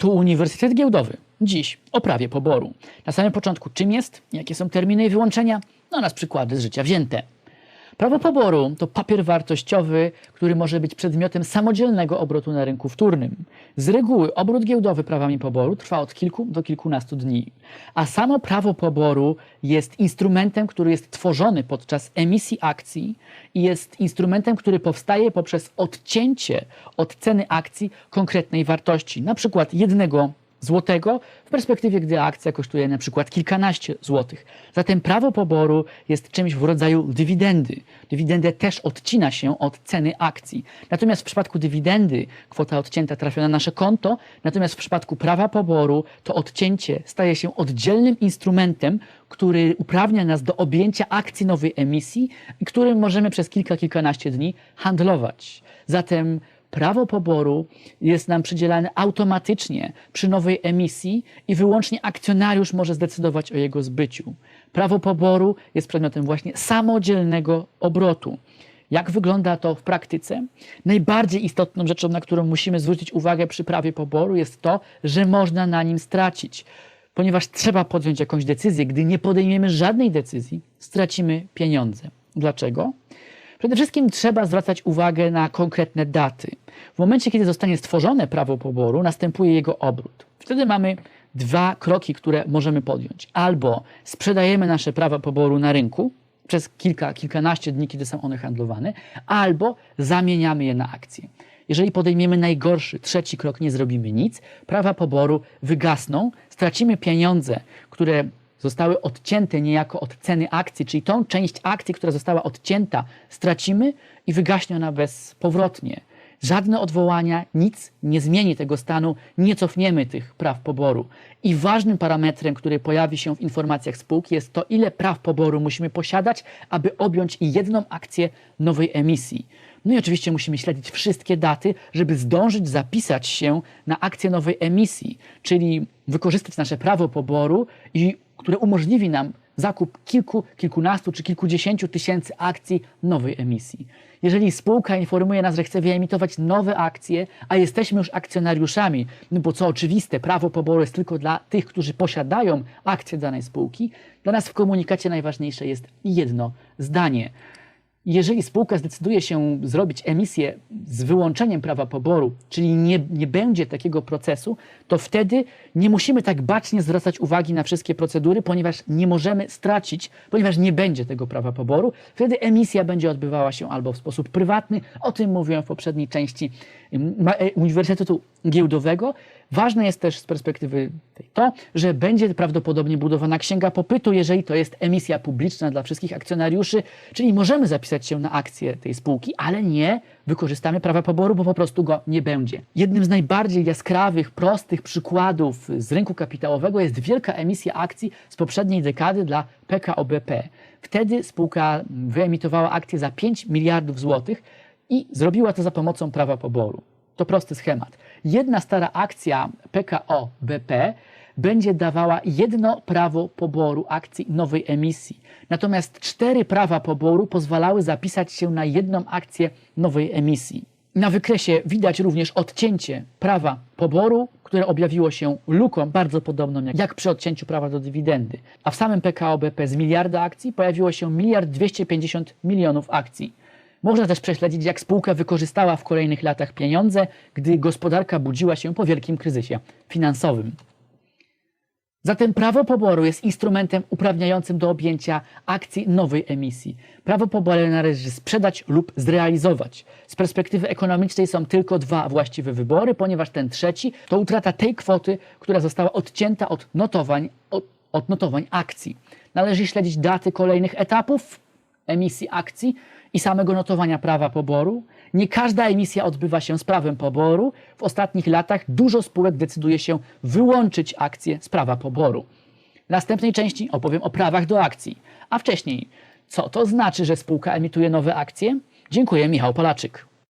Tu Uniwersytet Giełdowy. Dziś o prawie poboru. Na samym początku czym jest, jakie są terminy i wyłączenia, no nas przykłady z życia wzięte. Prawo poboru to papier wartościowy, który może być przedmiotem samodzielnego obrotu na rynku wtórnym. Z reguły obrót giełdowy prawami poboru trwa od kilku do kilkunastu dni, a samo prawo poboru jest instrumentem, który jest tworzony podczas emisji akcji i jest instrumentem, który powstaje poprzez odcięcie od ceny akcji konkretnej wartości, na przykład jednego złotego w perspektywie, gdy akcja kosztuje na przykład kilkanaście złotych. Zatem prawo poboru jest czymś w rodzaju dywidendy. Dywidendę też odcina się od ceny akcji. Natomiast w przypadku dywidendy kwota odcięta trafia na nasze konto, natomiast w przypadku prawa poboru to odcięcie staje się oddzielnym instrumentem, który uprawnia nas do objęcia akcji nowej emisji i którym możemy przez kilka, kilkanaście dni handlować. Zatem prawo poboru jest nam przydzielane automatycznie przy nowej emisji i wyłącznie akcjonariusz może zdecydować o jego zbyciu. Prawo poboru jest przedmiotem właśnie samodzielnego obrotu. Jak wygląda to w praktyce? Najbardziej istotną rzeczą, na którą musimy zwrócić uwagę przy prawie poboru, jest to, że można na nim stracić. Ponieważ trzeba podjąć jakąś decyzję, gdy nie podejmiemy żadnej decyzji, stracimy pieniądze. Dlaczego? Przede wszystkim trzeba zwracać uwagę na konkretne daty. W momencie, kiedy zostanie stworzone prawo poboru, następuje jego obrót. Wtedy mamy dwa kroki, które możemy podjąć. Albo sprzedajemy nasze prawa poboru na rynku przez kilka, kilkanaście dni, kiedy są one handlowane, albo zamieniamy je na akcje. Jeżeli podejmiemy najgorszy, trzeci krok, nie zrobimy nic, prawa poboru wygasną, stracimy pieniądze, które zostały odcięte niejako od ceny akcji, czyli tą część akcji, która została odcięta, stracimy i wygaśnie ona bezpowrotnie. Żadne odwołania, nic nie zmieni tego stanu, nie cofniemy tych praw poboru. I ważnym parametrem, który pojawi się w informacjach spółki, jest to, ile praw poboru musimy posiadać, aby objąć jedną akcję nowej emisji. No i oczywiście musimy śledzić wszystkie daty, żeby zdążyć zapisać się na akcję nowej emisji, czyli wykorzystać nasze prawo poboru, i, które umożliwi nam zakup kilku, kilkunastu czy kilkudziesięciu tysięcy akcji nowej emisji. Jeżeli spółka informuje nas, że chce wyemitować nowe akcje, a jesteśmy już akcjonariuszami, no bo co oczywiste, prawo poboru jest tylko dla tych, którzy posiadają akcje danej spółki, dla nas w komunikacie najważniejsze jest jedno zdanie. Jeżeli spółka zdecyduje się zrobić emisję z wyłączeniem prawa poboru, czyli nie, nie będzie takiego procesu, to wtedy nie musimy tak bacznie zwracać uwagi na wszystkie procedury, ponieważ nie możemy stracić, ponieważ nie będzie tego prawa poboru. Wtedy emisja będzie odbywała się albo w sposób prywatny, o tym mówiłem w poprzedniej części ma- e, Uniwersytetu Giełdowego. Ważne jest też z perspektywy tej to, że będzie prawdopodobnie budowana księga popytu, jeżeli to jest emisja publiczna dla wszystkich akcjonariuszy, czyli możemy zapisać się na akcję tej spółki, ale nie wykorzystamy prawa poboru, bo po prostu go nie będzie. Jednym z najbardziej jaskrawych, prostych przykładów z rynku kapitałowego jest wielka emisja akcji z poprzedniej dekady dla PKO BP. Wtedy spółka wyemitowała akcje za 5 miliardów złotych i zrobiła to za pomocą prawa poboru. To prosty schemat. Jedna stara akcja PKO BP będzie dawała jedno prawo poboru akcji nowej emisji. Natomiast cztery prawa poboru pozwalały zapisać się na jedną akcję nowej emisji. Na wykresie widać również odcięcie prawa poboru, które objawiło się luką bardzo podobną jak, przy odcięciu prawa do dywidendy. A w samym PKO BP z miliarda akcji pojawiło się miliard 250 milionów akcji. Można też prześledzić, jak spółka wykorzystała w kolejnych latach pieniądze, gdy gospodarka budziła się po wielkim kryzysie finansowym. Zatem prawo poboru jest instrumentem uprawniającym do objęcia akcji nowej emisji. Prawo poboru należy sprzedać lub zrealizować. Z perspektywy ekonomicznej są tylko dwa właściwe wybory, ponieważ ten trzeci to utrata tej kwoty, która została odcięta od notowań, od, od notowań akcji. Należy śledzić daty kolejnych etapów emisji akcji i samego notowania prawa poboru. Nie każda emisja odbywa się z prawem poboru. W ostatnich latach dużo spółek decyduje się wyłączyć akcje z prawa poboru. W następnej części opowiem o prawach do akcji. A wcześniej, co to znaczy, że spółka emituje nowe akcje? Dziękuję, Michał Polaczyk.